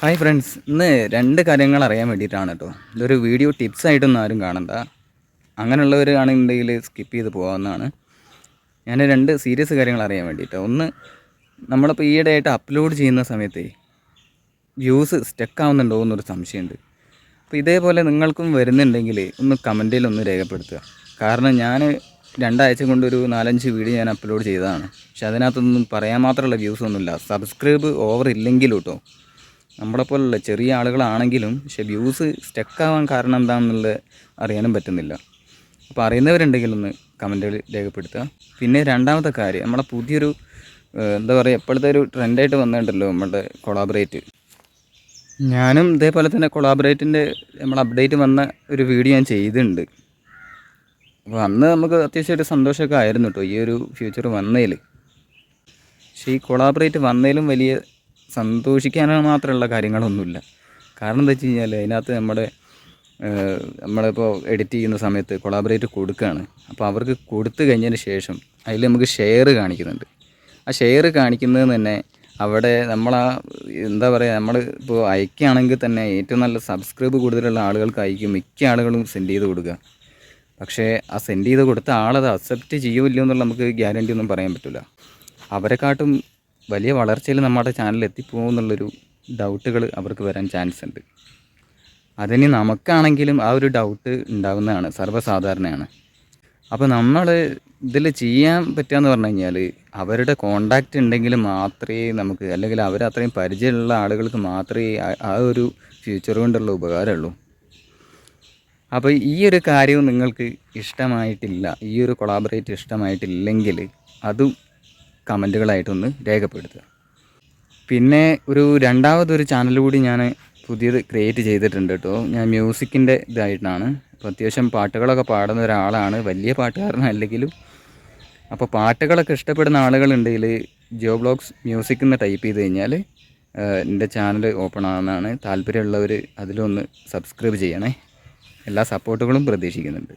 Hi friends ഇന്ന് രണ്ട് കാര്യങ്ങൾ അറിയാൻ വേണ്ടിയിട്ടാണ് കേട്ടോ. ഇതൊരു വീഡിയോ ടിപ്സ് ആയിട്ടൊന്നും ആരും കാണണ്ട. അങ്ങനെയുള്ളവരാണെന്നുണ്ടെങ്കിൽ സ്കിപ്പ് ചെയ്ത് പോകാവുന്നതാണ്. ഞാൻ രണ്ട് സീരിയസ് കാര്യങ്ങൾ അറിയാൻ വേണ്ടിയിട്ട്. ഒന്ന് നമ്മളിപ്പോൾ ഈയിടെ ആയിട്ട് അപ്ലോഡ് ചെയ്യുന്ന സമയത്ത് വ്യൂസ് സ്റ്റക്ക് ആവുന്നുണ്ടോ എന്നൊരു സംശയമുണ്ട്. അപ്പോൾ ഇതേപോലെ നിങ്ങൾക്കും വരുന്നുണ്ടെങ്കിൽ ഒന്ന് കമന്റിൽ ഒന്ന് രേഖപ്പെടുത്തുക. കാരണം ഞാൻ രണ്ടാഴ്ച കൊണ്ടൊരു നാലഞ്ച് വീഡിയോ ഞാൻ അപ്ലോഡ് ചെയ്തതാണ്. പക്ഷെ അതിനകത്തൊന്നും പറയാൻ മാത്രമുള്ള വ്യൂസ് ഒന്നുമില്ല. സബ്സ്ക്രൈബ് ഓവർ ഇല്ലെങ്കിലും കേട്ടോ നമ്മളെപ്പോലുള്ള ചെറിയ ആളുകളാണെങ്കിലും പക്ഷെ വ്യൂസ് സ്റ്റക്കാവാൻ കാരണം എന്താണെന്നുള്ളത് അറിയാനും പറ്റുന്നില്ല. അപ്പോൾ അറിയുന്നവരുണ്ടെങ്കിൽ ഒന്ന് കമന്റുകൾ രേഖപ്പെടുത്തുക. പിന്നെ രണ്ടാമത്തെ കാര്യം നമ്മളെ പുതിയൊരു എന്താ പറയുക ഇപ്പോഴത്തെ ഒരു ട്രെൻഡായിട്ട് വന്നിട്ടുണ്ടല്ലോ നമ്മുടെ കൊളാബറേറ്റ് ഞാനും ഇതേപോലെ തന്നെ കൊളാബറേറ്റിന്റെ നമ്മൾ അപ്ഡേറ്റ് വന്ന ഒരു വീഡിയോ ഞാൻ ചെയ്തിട്ടുണ്ട്. അപ്പോൾ അന്ന് നമുക്ക് അത്യാവശ്യം ഒരു സന്തോഷമൊക്കെ ആയിരുന്നു കേട്ടോ ഈ ഒരു ഫ്യൂച്ചർ വന്നതിൽ പക്ഷേ ഈ കൊളാബറേറ്റ് വന്നതിലും വലിയ സന്തോഷിക്കാൻ മാത്രമുള്ള കാര്യങ്ങളൊന്നുമില്ല. കാരണം എന്താ വെച്ച് കഴിഞ്ഞാൽ അതിനകത്ത് നമ്മുടെ നമ്മളിപ്പോൾ എഡിറ്റ് ചെയ്യുന്ന സമയത്ത് കൊളാബറേറ്റ് കൊടുക്കുകയാണ് അപ്പോൾ അവർക്ക് കൊടുത്തു കഴിഞ്ഞതിന് ശേഷം അതിൽ നമുക്ക് ഷെയർ കാണിക്കുന്നുണ്ട്. ആ ഷെയർ കാണിക്കുന്നത് തന്നെ അവിടെ നമ്മളാ എന്താ പറയുക നമ്മൾ ഇപ്പോൾ അയക്കുകയാണെങ്കിൽ തന്നെ ഏറ്റവും നല്ല സബ്സ്ക്രൈബ് കൂടുതലുള്ള ആളുകൾക്ക് അയക്കും മിക്ക ആളുകളും സെൻഡ് ചെയ്ത് കൊടുക്കുക. പക്ഷേ ആ സെൻഡ് ചെയ്ത് കൊടുത്ത ആളത് അക്സെപ്റ്റ് ചെയ്യുമല്ലോ എന്നുള്ള നമുക്ക് ഗ്യാരണ്ടി ഒന്നും പറയാൻ പറ്റില്ല അവരെക്കാട്ടും വലിയ വളർച്ചയിൽ നമ്മുടെ ചാനൽ എത്തിപ്പോകുമെന്നുള്ളൊരു ഡൗട്ടുകൾ അവർക്ക് വരാൻ ചാൻസ് ഉണ്ട്. അതിന് നമുക്കാണെങ്കിലും ആ ഒരു ഡൗട്ട് ഉണ്ടാകുന്നതാണ് സർവസാധാരണയാണ്. അപ്പോൾ നമ്മൾ ഇതിൽ ചെയ്യാൻ പറ്റുകയെന്ന് പറഞ്ഞു കഴിഞ്ഞാൽ അവരുടെ കോണ്ടാക്റ്റ് ഉണ്ടെങ്കിൽ മാത്രമേ നമുക്ക് അല്ലെങ്കിൽ അവരത്രയും പരിചയമുള്ള ആളുകൾക്ക് മാത്രമേ ആ ഒരു ഫ്യൂച്ചർ കൊണ്ടുള്ള ഉപകാരമുള്ളൂ. അപ്പോൾ ഈ ഒരു കാര്യവും നിങ്ങൾക്ക് ഇഷ്ടമായിട്ടില്ല ഈ ഒരു കൊളാബറേറ്റ് ഇഷ്ടമായിട്ടില്ലെങ്കിൽ അതും കമന്റുകളായിട്ടൊന്ന് രേഖപ്പെടുത്തുക. പിന്നെ ഒരു രണ്ടാമതൊരു ചാനൽ കൂടി ഞാൻ പുതിയത് ക്രിയേറ്റ് ചെയ്തിട്ടുണ്ട് കേട്ടോ ഞാൻ മ്യൂസിക്കിന്റെ ഇതായിട്ടാണ്. അപ്പോൾ അത്യാവശ്യം പാട്ടുകളൊക്കെ പാടുന്ന ഒരാളാണ്. വലിയ പാട്ടുകാരനല്ലെങ്കിലും അപ്പോൾ പാട്ടുകളൊക്കെ ഇഷ്ടപ്പെടുന്ന ആളുകളുണ്ടെങ്കിൽ ജിയോ ബ്ലോഗ്സ് മ്യൂസിക് എന്ന് ടൈപ്പ് ചെയ്ത് കഴിഞ്ഞാൽ എന്റെ ചാനൽ ഓപ്പൺ ആകുന്നതാണ് താല്പര്യമുള്ളവർ അതിലൊന്ന് സബ്സ്ക്രൈബ് ചെയ്യണേ. എല്ലാ സപ്പോർട്ടുകളും പ്രതീക്ഷിക്കുന്നുണ്ട്.